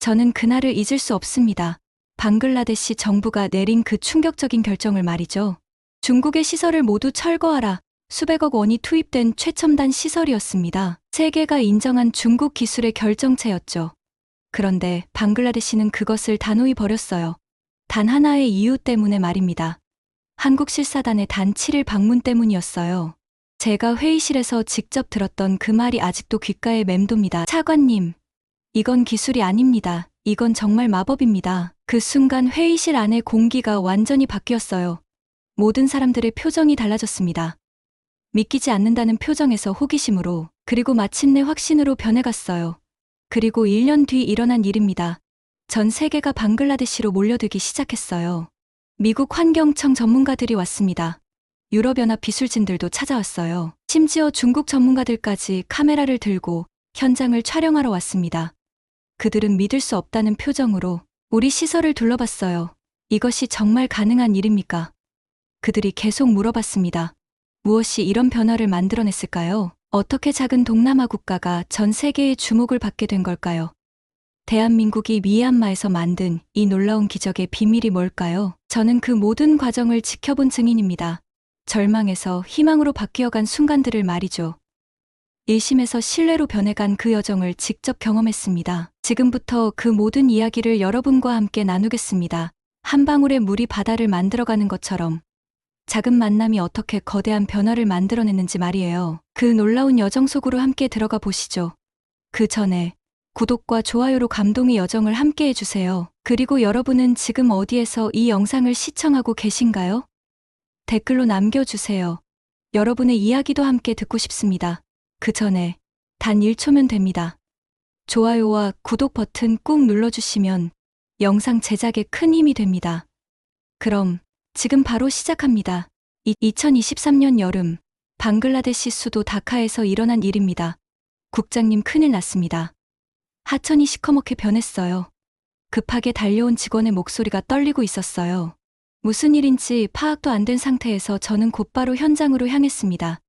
저는 그날을 잊을 수 없습니다. 방글라데시 정부가 내린 그 충격적인 결정을 말이죠. 중국의 시설을 모두 철거하라. 수백억 원이 투입된 최첨단 시설이었습니다. 세계가 인정한 중국 기술의 결정체였죠. 그런데 방글라데시는 그것을 단호히 버렸어요. 단 하나의 이유 때문에 말입니다. 한국 실사단의 단 7일 방문 때문이었어요. 제가 회의실에서 직접 들었던 그 말이 아직도 귓가에 맴돕니다. 차관님, 이건 기술이 아닙니다. 이건 정말 마법입니다. 그 순간 회의실 안의 공기가 완전히 바뀌었어요. 모든 사람들의 표정이 달라졌습니다. 믿기지 않는다는 표정에서 호기심으로, 그리고 마침내 확신으로 변해갔어요. 그리고 1년 뒤 일어난 일입니다. 전 세계가 방글라데시로 몰려들기 시작했어요. 미국 환경청 전문가들이 왔습니다. 유럽연합 기술진들도 찾아왔어요. 심지어 중국 전문가들까지 카메라를 들고 현장을 촬영하러 왔습니다. 그들은 믿을 수 없다는 표정으로 우리 시설을 둘러봤어요. 이것이 정말 가능한 일입니까? 그들이 계속 물어봤습니다. 무엇이 이런 변화를 만들어냈을까요? 어떻게 작은 동남아 국가가 전 세계의 주목을 받게 된 걸까요? 대한민국이 미얀마에서 만든 이 놀라운 기적의 비밀이 뭘까요? 저는 그 모든 과정을 지켜본 증인입니다. 절망에서 희망으로 바뀌어간 순간들을 말이죠. 일심에서 신뢰로 변해간 그 여정을 직접 경험했습니다. 지금부터 그 모든 이야기를 여러분과 함께 나누겠습니다. 한 방울의 물이 바다를 만들어가는 것처럼 작은 만남이 어떻게 거대한 변화를 만들어냈는지 말이에요. 그 놀라운 여정 속으로 함께 들어가 보시죠. 그 전에 구독과 좋아요로 감동의 여정을 함께 해주세요. 그리고 여러분은 지금 어디에서 이 영상을 시청하고 계신가요? 댓글로 남겨주세요. 여러분의 이야기도 함께 듣고 싶습니다. 그 전에 단 1초면 됩니다. 좋아요와 구독 버튼 꾹 눌러주시면 영상 제작에 큰 힘이 됩니다. 그럼 지금 바로 시작합니다. 이 2023년 여름 방글라데시 수도 다카에서 일어난 일입니다. 국장님 큰일 났습니다. 하천이 시커멓게 변했어요. 급하게 달려온 직원의 목소리가 떨리고 있었어요. 무슨 일인지 파악도 안 된 상태에서 저는 곧바로 현장으로 향했습니다.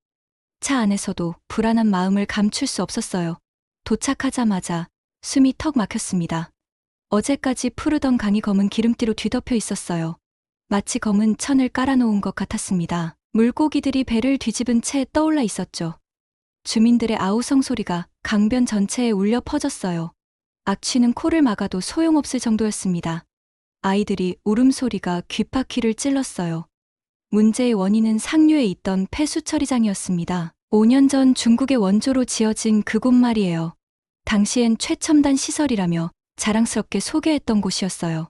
차 안에서도 불안한 마음을 감출 수 없었어요. 도착하자마자 숨이 턱 막혔습니다. 어제까지 푸르던 강이 검은 기름띠로 뒤덮여 있었어요. 마치 검은 천을 깔아놓은 것 같았습니다. 물고기들이 배를 뒤집은 채 떠올라 있었죠. 주민들의 아우성 소리가 강변 전체에 울려 퍼졌어요. 악취는 코를 막아도 소용없을 정도였습니다. 아이들이 울음소리가 귓바퀴를 찔렀어요. 문제의 원인은 상류에 있던 폐수 처리장이었습니다. 5년 전 중국의 원조로 지어진 그곳 말이에요. 당시엔 최첨단 시설이라며 자랑스럽게 소개했던 곳이었어요.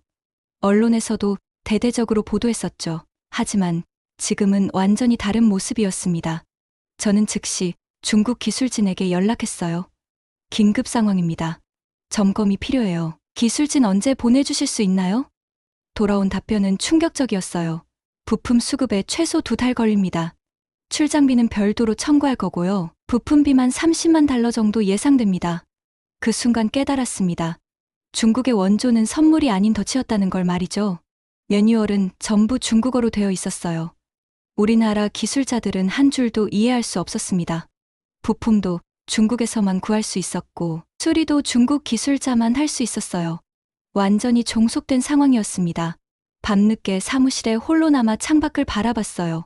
언론에서도 대대적으로 보도했었죠. 하지만 지금은 완전히 다른 모습이었습니다. 저는 즉시 중국 기술진에게 연락했어요. 긴급 상황입니다. 점검이 필요해요. 기술진 언제 보내주실 수 있나요? 돌아온 답변은 충격적이었어요. 부품 수급에 최소 두 달 걸립니다. 출장비는 별도로 청구할 거고요. 부품비만 30만 달러 정도 예상됩니다. 그 순간 깨달았습니다. 중국의 원조는 선물이 아닌 덫이었다는 걸 말이죠. 매뉴얼은 전부 중국어로 되어 있었어요. 우리나라 기술자들은 한 줄도 이해할 수 없었습니다. 부품도 중국에서만 구할 수 있었고, 수리도 중국 기술자만 할 수 있었어요. 완전히 종속된 상황이었습니다. 밤늦게 사무실에 홀로 남아 창밖을 바라봤어요.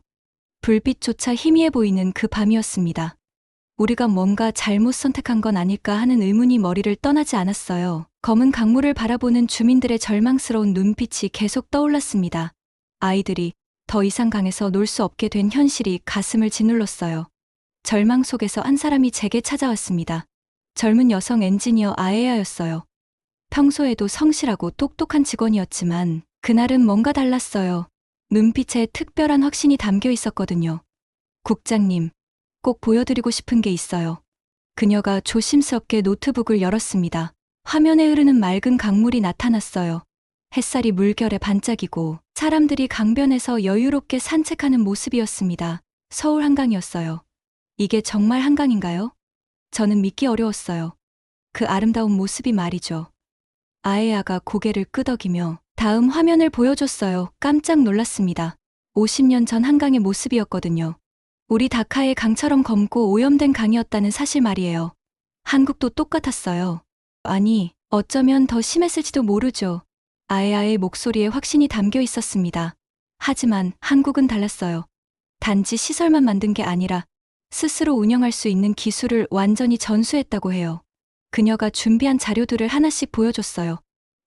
불빛조차 희미해 보이는 그 밤이었습니다. 우리가 뭔가 잘못 선택한 건 아닐까 하는 의문이 머리를 떠나지 않았어요. 검은 강물을 바라보는 주민들의 절망스러운 눈빛이 계속 떠올랐습니다. 아이들이 더 이상 강에서 놀 수 없게 된 현실이 가슴을 짓눌렀어요. 절망 속에서 한 사람이 제게 찾아왔습니다. 젊은 여성 엔지니어 아에야였어요. 평소에도 성실하고 똑똑한 직원이었지만 그날은 뭔가 달랐어요. 눈빛에 특별한 확신이 담겨 있었거든요. 국장님, 꼭 보여드리고 싶은 게 있어요. 그녀가 조심스럽게 노트북을 열었습니다. 화면에 흐르는 맑은 강물이 나타났어요. 햇살이 물결에 반짝이고 사람들이 강변에서 여유롭게 산책하는 모습이었습니다. 서울 한강이었어요. 이게 정말 한강인가요? 저는 믿기 어려웠어요. 그 아름다운 모습이 말이죠. 아에야가 고개를 끄덕이며 다음 화면을 보여줬어요. 깜짝 놀랐습니다. 50년 전 한강의 모습이었거든요. 우리 다카의 강처럼 검고 오염된 강이었다는 사실 말이에요. 한국도 똑같았어요. 아니, 어쩌면 더 심했을지도 모르죠. 아에아의 목소리에 확신이 담겨 있었습니다. 하지만 한국은 달랐어요. 단지 시설만 만든 게 아니라 스스로 운영할 수 있는 기술을 완전히 전수했다고 해요. 그녀가 준비한 자료들을 하나씩 보여줬어요.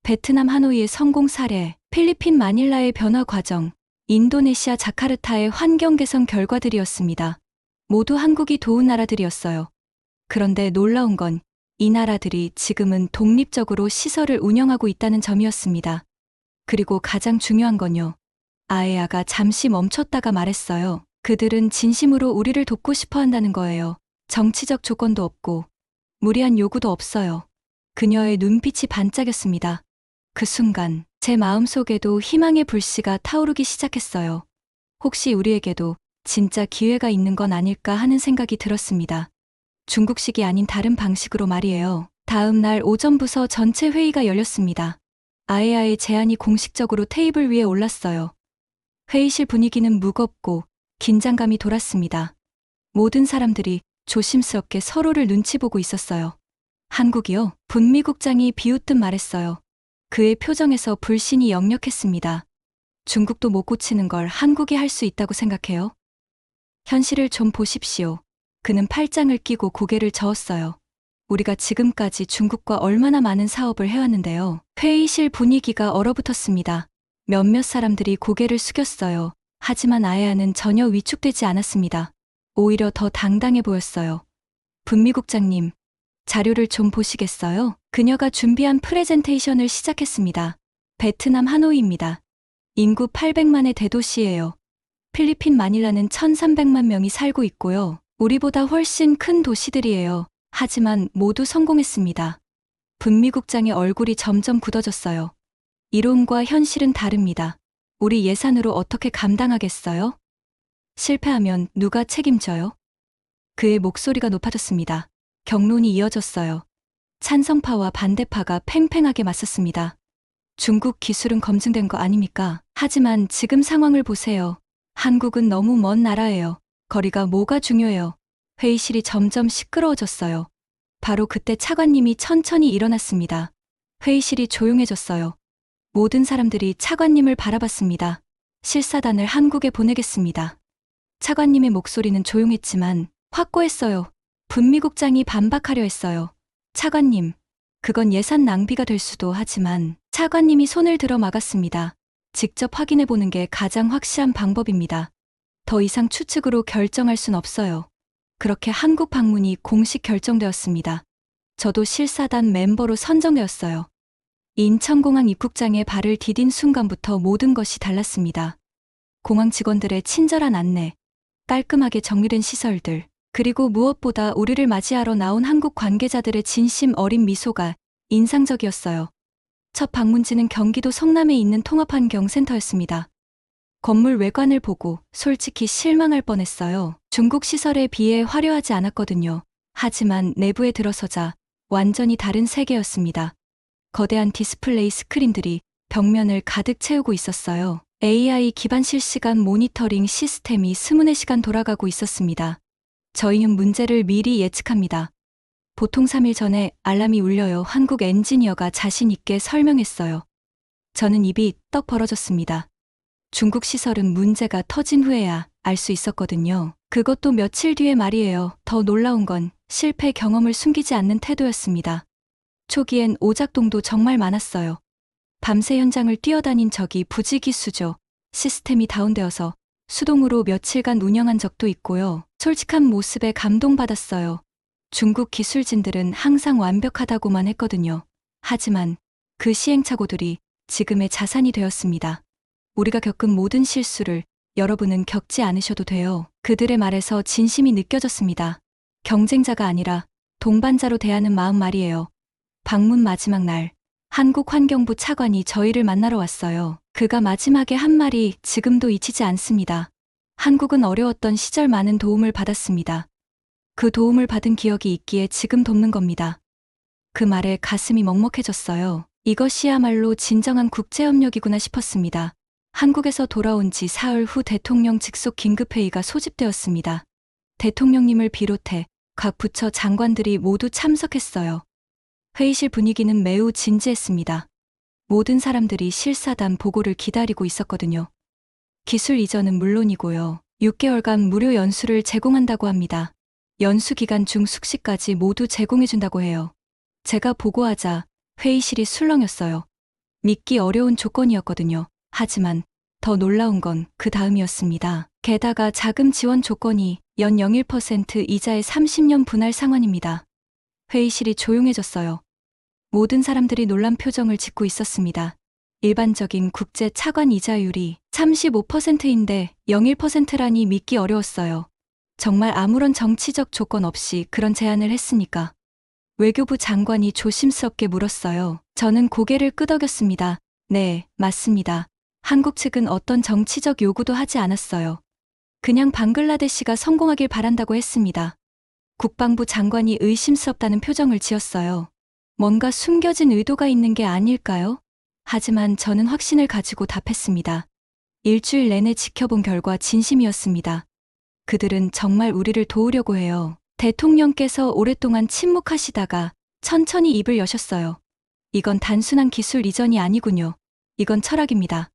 베트남 하노이의 성공 사례, 필리핀 마닐라의 변화 과정, 인도네시아 자카르타의 환경 개선 결과들이었습니다. 모두 한국이 도운 나라들이었어요. 그런데 놀라운 건 이 나라들이 지금은 독립적으로 시설을 운영하고 있다는 점이었습니다. 그리고 가장 중요한 건요. 아에아가 잠시 멈췄다가 말했어요. 그들은 진심으로 우리를 돕고 싶어 한다는 거예요. 정치적 조건도 없고, 무리한 요구도 없어요. 그녀의 눈빛이 반짝였습니다. 그 순간, 제 마음 속에도 희망의 불씨가 타오르기 시작했어요. 혹시 우리에게도 진짜 기회가 있는 건 아닐까 하는 생각이 들었습니다. 중국식이 아닌 다른 방식으로 말이에요. 다음 날 오전 부서 전체 회의가 열렸습니다. 아에아의 제안이 공식적으로 테이블 위에 올랐어요. 회의실 분위기는 무겁고 긴장감이 돌았습니다. 모든 사람들이 조심스럽게 서로를 눈치 보고 있었어요. 한국이요? 분미국장이 비웃듯 말했어요. 그의 표정에서 불신이 역력했습니다. 중국도 못 고치는 걸 한국이 할 수 있다고 생각해요? 현실을 좀 보십시오. 그는 팔짱을 끼고 고개를 저었어요. 우리가 지금까지 중국과 얼마나 많은 사업을 해왔는데요. 회의실 분위기가 얼어붙었습니다. 몇몇 사람들이 고개를 숙였어요. 하지만 아야는 전혀 위축되지 않았습니다. 오히려 더 당당해 보였어요. 분미국장님, 자료를 좀 보시겠어요? 그녀가 준비한 프레젠테이션을 시작했습니다. 베트남 하노이입니다. 인구 800만의 대도시예요. 필리핀 마닐라는 1300만 명이 살고 있고요. 우리보다 훨씬 큰 도시들이에요. 하지만 모두 성공했습니다. 분미국장의 얼굴이 점점 굳어졌어요. 이론과 현실은 다릅니다. 우리 예산으로 어떻게 감당하겠어요? 실패하면 누가 책임져요? 그의 목소리가 높아졌습니다. 경론이 이어졌어요. 찬성파와 반대파가 팽팽하게 맞섰습니다. 중국 기술은 검증된 거 아닙니까? 하지만 지금 상황을 보세요. 한국은 너무 먼 나라예요. 거리가 뭐가 중요해요. 회의실이 점점 시끄러워졌어요. 바로 그때 차관님이 천천히 일어났습니다. 회의실이 조용해졌어요. 모든 사람들이 차관님을 바라봤습니다. 실사단을 한국에 보내겠습니다. 차관님의 목소리는 조용했지만 확고했어요. 분미국장이 반박하려 했어요. 차관님, 그건 예산 낭비가 될 수도 하지만 차관님이 손을 들어 막았습니다. 직접 확인해 보는 게 가장 확실한 방법입니다. 더 이상 추측으로 결정할 순 없어요. 그렇게 한국 방문이 공식 결정되었습니다. 저도 실사단 멤버로 선정되었어요. 인천공항 입국장에 발을 디딘 순간부터 모든 것이 달랐습니다. 공항 직원들의 친절한 안내, 깔끔하게 정리된 시설들, 그리고 무엇보다 우리를 맞이하러 나온 한국 관계자들의 진심 어린 미소가 인상적이었어요. 첫 방문지는 경기도 성남에 있는 통합환경센터였습니다. 건물 외관을 보고 솔직히 실망할 뻔했어요. 중국 시설에 비해 화려하지 않았거든요. 하지만 내부에 들어서자 완전히 다른 세계였습니다. 거대한 디스플레이 스크린들이 벽면을 가득 채우고 있었어요. AI 기반 실시간 모니터링 시스템이 24시간 돌아가고 있었습니다. 저희는 문제를 미리 예측합니다. 보통 3일 전에 알람이 울려요. 한국 엔지니어가 자신 있게 설명했어요. 저는 입이 떡 벌어졌습니다. 중국 시설은 문제가 터진 후에야 알 수 있었거든요. 그것도 며칠 뒤의 말이에요. 더 놀라운 건 실패 경험을 숨기지 않는 태도였습니다. 초기엔 오작동도 정말 많았어요. 밤새 현장을 뛰어다닌 적이 부지기수죠. 시스템이 다운되어서 수동으로 며칠간 운영한 적도 있고요. 솔직한 모습에 감동받았어요. 중국 기술진들은 항상 완벽하다고만 했거든요. 하지만 그 시행착오들이 지금의 자산이 되었습니다. 우리가 겪은 모든 실수를 여러분은 겪지 않으셔도 돼요. 그들의 말에서 진심이 느껴졌습니다. 경쟁자가 아니라 동반자로 대하는 마음 말이에요. 방문 마지막 날, 한국환경부 차관이 저희를 만나러 왔어요. 그가 마지막에 한 말이 지금도 잊히지 않습니다. 한국은 어려웠던 시절 많은 도움을 받았습니다. 그 도움을 받은 기억이 있기에 지금 돕는 겁니다. 그 말에 가슴이 먹먹해졌어요. 이것이야말로 진정한 국제협력이구나 싶었습니다. 한국에서 돌아온 지 사흘 후 대통령 직속 긴급회의가 회의실 분위기는 매우 진지했습니다. 모든 사람들이 실사단 보고를 기다리고 있었거든요. 기술 이전은 물론이고요. 6개월간 무료 연수를 제공한다고 합니다. 연수 기간 중 숙식까지 모두 제공해준다고 해요. 제가 보고하자 회의실이 술렁였어요. 믿기 어려운 조건이었거든요. 하지만 더 놀라운 건 그 다음이었습니다. 게다가 자금 지원 조건이 연 01% 이자의 30년 분할 상환입니다. 회의실이 조용해졌어요. 모든 사람들이 놀란 표정을 짓고 있었습니다. 일반적인 국제 차관 이자율이 35%인데 01%라니 믿기 어려웠어요. 정말 아무런 정치적 조건 없이 그런 제안을 했으니까. 외교부 장관이 조심스럽게 물었어요. 저는 고개를 끄덕였습니다. 네, 맞습니다. 한국 측은 어떤 정치적 요구도 하지 않았어요. 그냥 방글라데시가 성공하길 바란다고 했습니다. 국방부 장관이 의심스럽다는 표정을 지었어요. 뭔가 숨겨진 의도가 있는 게 아닐까요? 하지만 저는 확신을 가지고 답했습니다. 일주일 내내 지켜본 결과 진심이었습니다. 그들은 정말 우리를 도우려고 해요. 대통령께서 오랫동안 침묵하시다가 천천히 입을 여셨어요. 이건 단순한 기술 이전이 아니군요. 이건 철학입니다.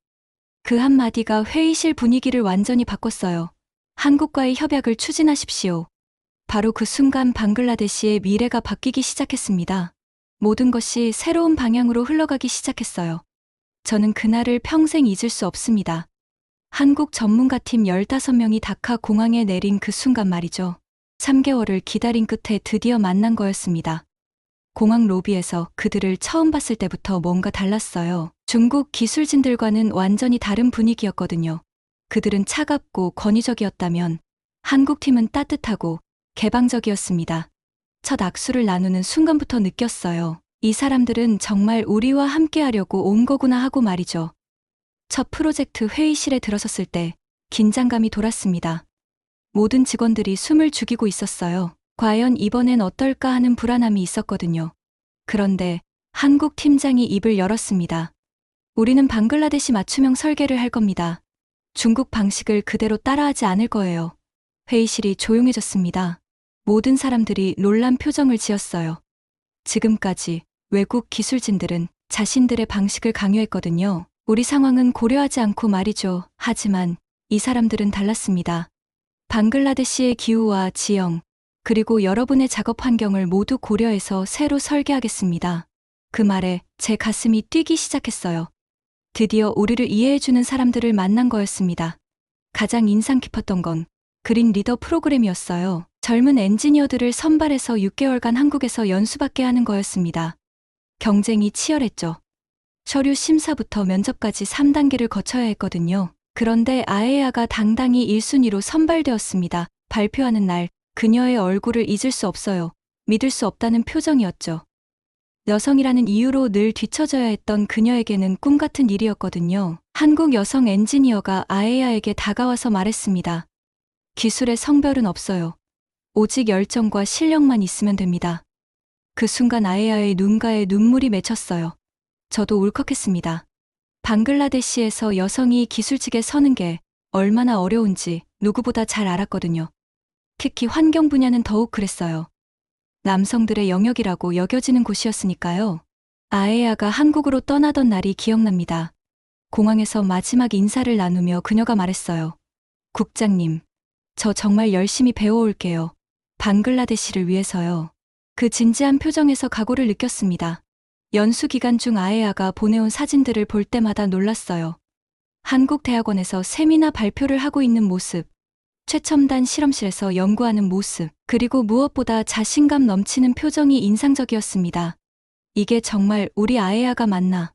그 한마디가 회의실 분위기를 완전히 바꿨어요. 한국과의 협약을 추진하십시오. 바로 그 순간 방글라데시의 미래가 바뀌기 시작했습니다. 모든 것이 새로운 방향으로 흘러가기 시작했어요. 저는 그날을 평생 잊을 수 없습니다. 한국 전문가팀 15명이 다카 공항에 내린 그 순간 말이죠. 3개월을 기다린 끝에 드디어 만난 거였습니다. 공항 로비에서 그들을 처음 봤을 때부터 뭔가 달랐어요. 중국 기술진들과는 완전히 다른 분위기였거든요. 그들은 차갑고 권위적이었다면 한국 팀은 따뜻하고 개방적이었습니다. 첫 악수를 나누는 순간부터 느꼈어요. 이 사람들은 정말 우리와 함께 하려고 온 거구나 하고 말이죠. 첫 프로젝트 회의실에 들어섰을 때 긴장감이 돌았습니다. 모든 직원들이 숨을 죽이고 있었어요. 과연 이번엔 어떨까 하는 불안함이 있었거든요. 그런데 한국 팀장이 입을 열었습니다. 우리는 방글라데시 맞춤형 설계를 할 겁니다. 중국 방식을 그대로 따라하지 않을 거예요. 회의실이 조용해졌습니다. 모든 사람들이 놀란 표정을 지었어요. 지금까지 외국 기술진들은 자신들의 방식을 강요했거든요. 우리 상황은 고려하지 않고 말이죠. 하지만 이 사람들은 달랐습니다. 방글라데시의 기후와 지형, 그리고 여러분의 작업 환경을 모두 고려해서 새로 설계하겠습니다. 그 말에 제 가슴이 뛰기 시작했어요. 드디어 우리를 이해해주는 사람들을 만난 거였습니다. 가장 인상 깊었던 건 그린 리더 프로그램이었어요. 젊은 엔지니어들을 선발해서 6개월간 한국에서 연수받게 하는 거였습니다. 경쟁이 치열했죠. 서류 심사부터 면접까지 3단계를 거쳐야 했거든요. 그런데 아에야가 당당히 1순위로 선발되었습니다. 발표하는 날 그녀의 얼굴을 잊을 수 없어요. 믿을 수 없다는 표정이었죠. 여성이라는 이유로 늘 뒤처져야 했던 그녀에게는 꿈 같은 일이었거든요. 한국 여성 엔지니어가 아에야에게 다가와서 말했습니다. 기술의 성별은 없어요. 오직 열정과 실력만 있으면 됩니다. 그 순간 아에야의 눈가에 눈물이 맺혔어요. 저도 울컥했습니다. 방글라데시에서 여성이 기술직에 서는 게 얼마나 어려운지 누구보다 잘 알았거든요. 특히 환경 분야는 더욱 그랬어요. 남성들의 영역이라고 여겨지는 곳이었으니까요. 아에야가 한국으로 떠나던 날이 기억납니다. 공항에서 마지막 인사를 나누며 그녀가 말했어요. 국장님, 저 정말 열심히 배워올게요. 방글라데시를 위해서요. 그 진지한 표정에서 각오를 느꼈습니다. 연수 기간 중 아에야가 보내온 사진들을 볼 때마다 놀랐어요. 한국 대학원에서 세미나 발표를 하고 있는 모습, 최첨단 실험실에서 연구하는 모습, 그리고 무엇보다 자신감 넘치는 표정이 인상적이었습니다. 이게 정말 우리 아에야가 맞나?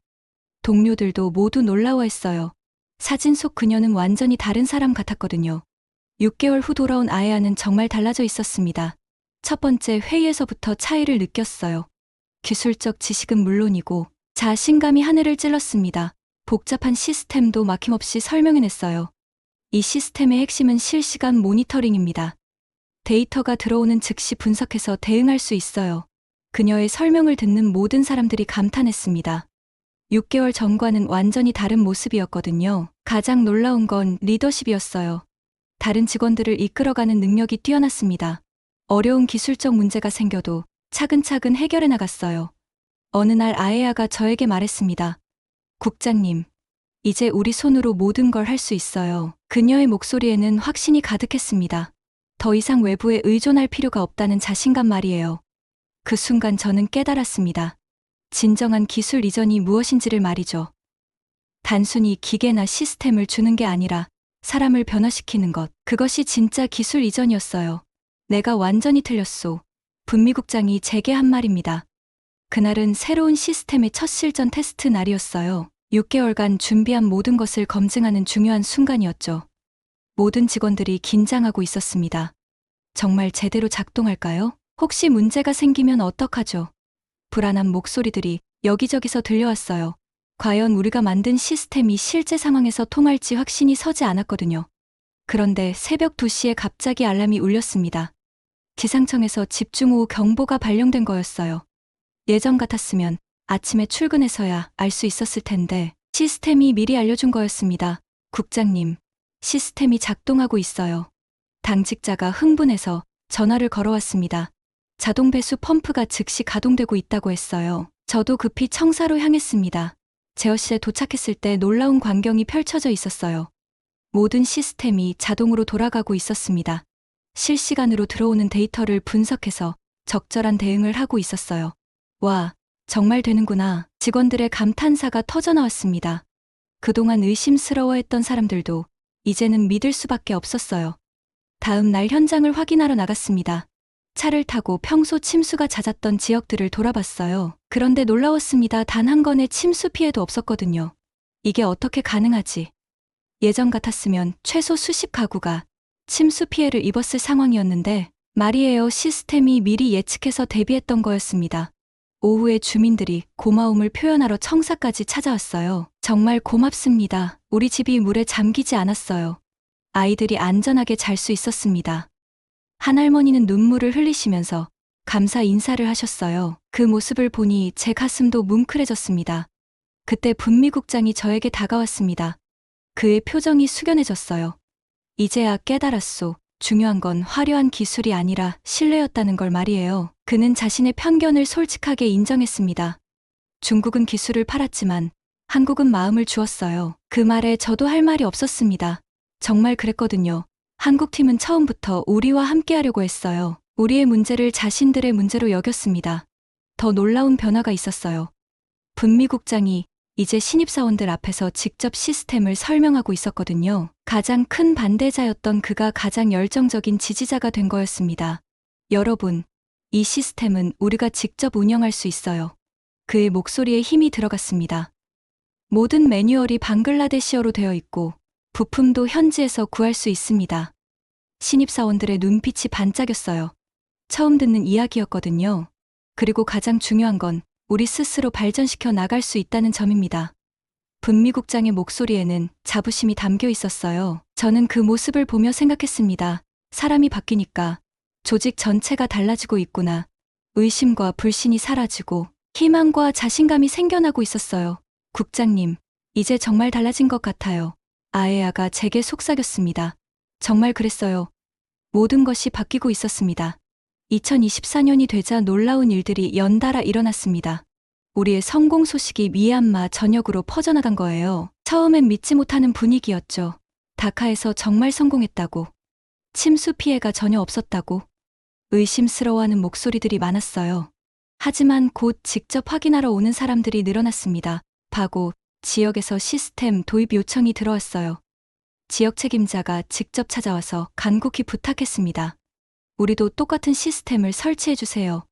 동료들도 모두 놀라워했어요. 사진 속 그녀는 완전히 다른 사람 같았거든요. 6개월 후 돌아온 아에야는 정말 달라져 있었습니다. 첫 번째 회의에서부터 차이를 느꼈어요. 기술적 지식은 물론이고 자신감이 하늘을 찔렀습니다. 복잡한 시스템도 막힘없이 설명해냈어요. 이 시스템의 핵심은 실시간 모니터링입니다. 데이터가 들어오는 즉시 분석해서 대응할 수 있어요. 그녀의 설명을 듣는 모든 사람들이 감탄했습니다. 6개월 전과는 완전히 다른 모습이었거든요. 가장 놀라운 건 리더십이었어요. 다른 직원들을 이끌어가는 능력이 뛰어났습니다. 어려운 기술적 문제가 생겨도 차근차근 해결해 나갔어요. 어느 날 아에야가 저에게 말했습니다. 국장님, 이제 우리 손으로 모든 걸 할 수 있어요. 그녀의 목소리에는 확신이 가득했습니다. 더 이상 외부에 의존할 필요가 없다는 자신감 말이에요. 그 순간 저는 깨달았습니다. 진정한 기술 이전이 무엇인지를 말이죠. 단순히 기계나 시스템을 주는 게 아니라 사람을 변화시키는 것. 그것이 진짜 기술 이전이었어요. 내가 완전히 틀렸소. 분미국장이 제게 한 말입니다. 그날은 새로운 시스템의 첫 실전 테스트 날이었어요. 6개월간 준비한 모든 것을 검증하는 중요한 순간이었죠. 모든 직원들이 긴장하고 있었습니다. 정말 제대로 작동할까요? 혹시 문제가 생기면 어떡하죠? 불안한 목소리들이 여기저기서 들려왔어요. 과연 우리가 만든 시스템이 실제 상황에서 통할지 확신이 서지 않았거든요. 그런데 새벽 2시에 갑자기 알람이 울렸습니다. 기상청에서 집중호우 경보가 발령된 거였어요. 예전 같았으면 아침에 출근해서야 알 수 있었을 텐데 시스템이 미리 알려준 거였습니다. 국장님, 시스템이 작동하고 있어요. 당직자가 흥분해서 전화를 걸어왔습니다. 자동 배수 펌프가 즉시 가동되고 있다고 했어요. 저도 급히 청사로 향했습니다. 제어실에 도착했을 때 놀라운 광경이 펼쳐져 있었어요. 모든 시스템이 자동으로 돌아가고 있었습니다. 실시간으로 들어오는 데이터를 분석해서 적절한 대응을 하고 있었어요. 와, 정말 되는구나. 직원들의 감탄사가 터져나왔습니다. 그동안 의심스러워했던 사람들도 이제는 믿을 수밖에 없었어요. 다음 날 현장을 확인하러 나갔습니다. 차를 타고 평소 침수가 잦았던 지역들을 돌아봤어요. 그런데 놀라웠습니다. 단 한 건의 침수 피해도 없었거든요. 이게 어떻게 가능하지? 예전 같았으면 최소 수십 가구가 침수 피해를 입었을 상황이었는데 말이에요. 시스템이 미리 예측해서 대비했던 거였습니다. 오후에 주민들이 고마움을 표현하러 청사까지 찾아왔어요. 정말 고맙습니다. 우리 집이 물에 잠기지 않았어요. 아이들이 안전하게 잘 수 있었습니다. 한 할머니는 눈물을 흘리시면서 감사 인사를 하셨어요. 그 모습을 보니 제 가슴도 뭉클해졌습니다. 그때 분미국장이 저에게 다가왔습니다. 그의 표정이 숙연해졌어요. 이제야 깨달았소. 중요한 건 화려한 기술이 아니라 신뢰였다는 걸 말이에요. 그는 자신의 편견을 솔직하게 인정했습니다. 중국은 기술을 팔았지만 한국은 마음을 주었어요. 그 말에 저도 할 말이 없었습니다. 정말 그랬거든요. 한국팀은 처음부터 우리와 함께 하려고 했어요. 우리의 문제를 자신들의 문제로 여겼습니다. 더 놀라운 변화가 있었어요. 분미국장이 이제 신입사원들 앞에서 직접 시스템을 설명하고 있었거든요. 가장 큰 반대자였던 그가 가장 열정적인 지지자가 된 거였습니다. 여러분, 이 시스템은 우리가 직접 운영할 수 있어요. 그의 목소리에 힘이 들어갔습니다. 모든 매뉴얼이 방글라데시어로 되어 있고 부품도 현지에서 구할 수 있습니다. 신입사원들의 눈빛이 반짝였어요. 처음 듣는 이야기였거든요. 그리고 가장 중요한 건 우리 스스로 발전시켜 나갈 수 있다는 점입니다. 분미국장의 목소리에는 자부심이 담겨 있었어요. 저는 그 모습을 보며 생각했습니다. 사람이 바뀌니까 조직 전체가 달라지고 있구나. 의심과 불신이 사라지고 희망과 자신감이 생겨나고 있었어요. 국장님, 이제 정말 달라진 것 같아요. 아에야가 제게 속삭였습니다. 정말 그랬어요. 모든 것이 바뀌고 있었습니다. 2024년이 되자 놀라운 일들이 연달아 일어났습니다. 우리의 성공 소식이 미얀마 전역으로 퍼져나간 거예요. 처음엔 믿지 못하는 분위기였죠. 다카에서 정말 성공했다고. 침수 피해가 전혀 없었다고. 의심스러워하는 목소리들이 많았어요. 하지만 곧 직접 확인하러 오는 사람들이 늘어났습니다. 바고, 지역에서 시스템 도입 요청이 들어왔어요. 지역 책임자가 직접 찾아와서 간곡히 부탁했습니다. 우리도 똑같은 시스템을 설치해 주세요.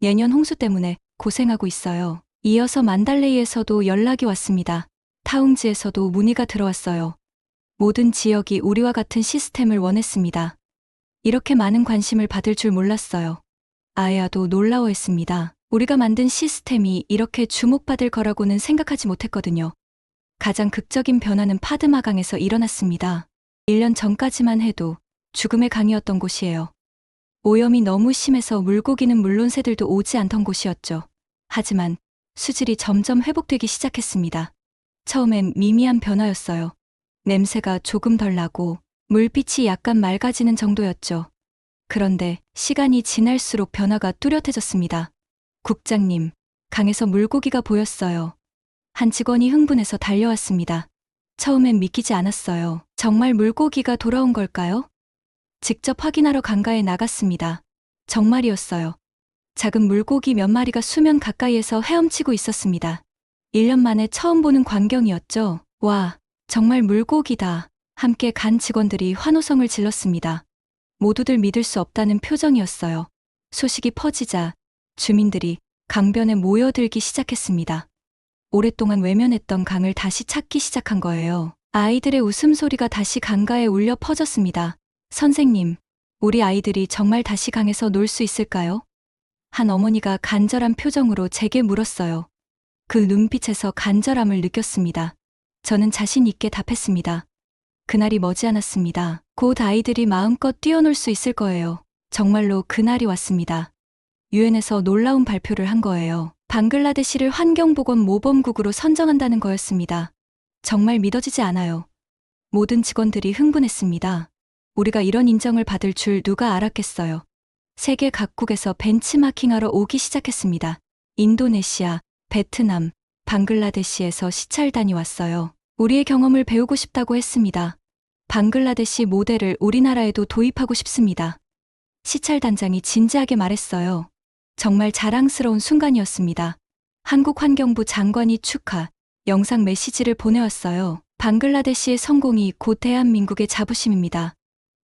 내년 홍수 때문에 고생하고 있어요. 이어서 만달레이에서도 연락이 왔습니다. 타웅지에서도 문의가 들어왔어요. 모든 지역이 우리와 같은 시스템을 원했습니다. 이렇게 많은 관심을 받을 줄 몰랐어요. 아야도 놀라워했습니다. 우리가 만든 시스템이 이렇게 주목받을 거라고는 생각하지 못했거든요. 가장 극적인 변화는 파드마강에서 일어났습니다. 1년 전까지만 해도 죽음의 강이었던 곳이에요. 오염이 너무 심해서 물고기는 물론 새들도 오지 않던 곳이었죠. 하지만 수질이 점점 회복되기 시작했습니다. 처음엔 미미한 변화였어요. 냄새가 조금 덜 나고 물빛이 약간 맑아지는 정도였죠. 그런데 시간이 지날수록 변화가 뚜렷해졌습니다. 국장님, 강에서 물고기가 보였어요. 한 직원이 흥분해서 달려왔습니다. 처음엔 믿기지 않았어요. 정말 물고기가 돌아온 걸까요? 직접 확인하러 강가에 나갔습니다. 정말이었어요. 작은 물고기 몇 마리가 수면 가까이에서 헤엄치고 있었습니다. 1년 만에 처음 보는 광경이었죠. 와, 정말 물고기다. 함께 간 직원들이 환호성을 질렀습니다. 모두들 믿을 수 없다는 표정이었어요. 소식이 퍼지자 주민들이 강변에 모여들기 시작했습니다. 오랫동안 외면했던 강을 다시 찾기 시작한 거예요. 아이들의 웃음소리가 다시 강가에 울려 퍼졌습니다. 선생님, 우리 아이들이 정말 다시 강에서 놀 수 있을까요? 한 어머니가 간절한 표정으로 제게 물었어요. 그 눈빛에서 간절함을 느꼈습니다. 저는 자신 있게 답했습니다. 그날이 머지않았습니다. 곧 아이들이 마음껏 뛰어놀 수 있을 거예요. 정말로 그날이 왔습니다. 유엔에서 놀라운 발표를 한 거예요. 방글라데시를 환경보건 모범국으로 선정한다는 거였습니다. 정말 믿어지지 않아요. 모든 직원들이 흥분했습니다. 우리가 이런 인정을 받을 줄 누가 알았겠어요. 세계 각국에서 벤치마킹하러 오기 시작했습니다. 인도네시아, 베트남, 방글라데시에서 시찰단이 왔어요. 우리의 경험을 배우고 싶다고 했습니다. 방글라데시 모델을 우리나라에도 도입하고 싶습니다. 시찰단장이 진지하게 말했어요. 정말 자랑스러운 순간이었습니다. 한국환경부 장관이 축하, 영상 메시지를 보내왔어요. 방글라데시의 성공이 곧 대한민국의 자부심입니다.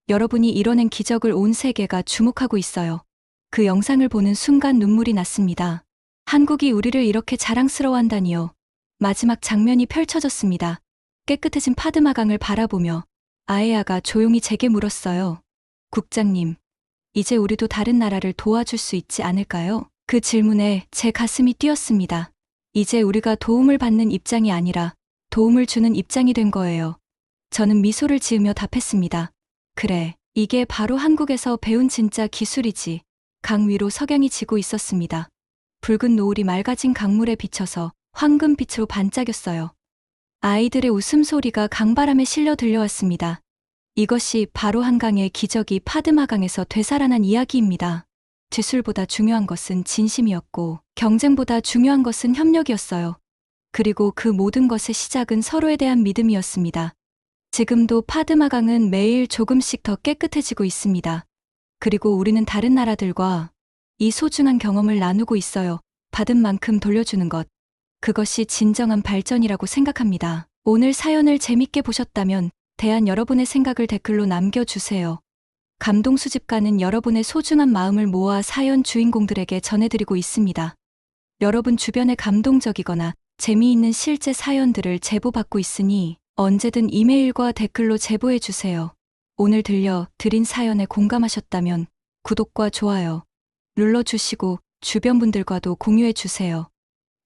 여러분이 이뤄낸 기적을 온 세계가 주목하고 있어요. 그 영상을 보는 순간 눈물이 났습니다. 한국이 우리를 이렇게 자랑스러워한다니요. 마지막 장면이 펼쳐졌습니다. 깨끗해진 파드마강을 바라보며 아에아가 조용히 제게 물었어요. 국장님, 이제 우리도 다른 나라를 도와줄 수 있지 않을까요? 그 질문에 제 가슴이 뛰었습니다. 이제 우리가 도움을 받는 입장이 아니라 도움을 주는 입장이 된 거예요. 저는 미소를 지으며 답했습니다. 그래, 이게 바로 한국에서 배운 진짜 기술이지. 강 위로 석양이 지고 있었습니다. 붉은 노을이 맑아진 강물에 비쳐서 황금빛으로 반짝였어요. 아이들의 웃음소리가 강바람에 실려 들려왔습니다. 이것이 바로 한강의 기적이 파드마강에서 되살아난 이야기입니다. 기술보다 중요한 것은 진심이었고 경쟁보다 중요한 것은 협력이었어요. 그리고 그 모든 것의 시작은 서로에 대한 믿음이었습니다. 지금도 파드마강은 매일 조금씩 더 깨끗해지고 있습니다. 그리고 우리는 다른 나라들과 이 소중한 경험을 나누고 있어요. 받은 만큼 돌려주는 것. 그것이 진정한 발전이라고 생각합니다. 오늘 사연을 재밌게 보셨다면 대한 여러분의 생각을 댓글로 남겨주세요. 감동 수집가는 여러분의 소중한 마음을 모아 사연 주인공들에게 전해드리고 있습니다. 여러분 주변에 감동적이거나 재미있는 실제 사연들을 제보받고 있으니 언제든 이메일과 댓글로 제보해 주세요. 오늘 들려 드린 사연에 공감하셨다면 구독과 좋아요 눌러주시고 주변 분들과도 공유해 주세요.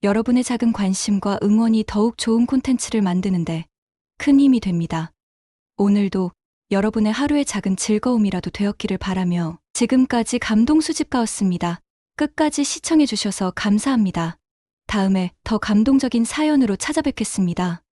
여러분의 작은 관심과 응원이 더욱 좋은 콘텐츠를 만드는데 큰 힘이 됩니다. 오늘도 여러분의 하루의 작은 즐거움이라도 되었기를 바라며 지금까지 감동 수집가였습니다. 끝까지 시청해주셔서 감사합니다. 다음에 더 감동적인 사연으로 찾아뵙겠습니다.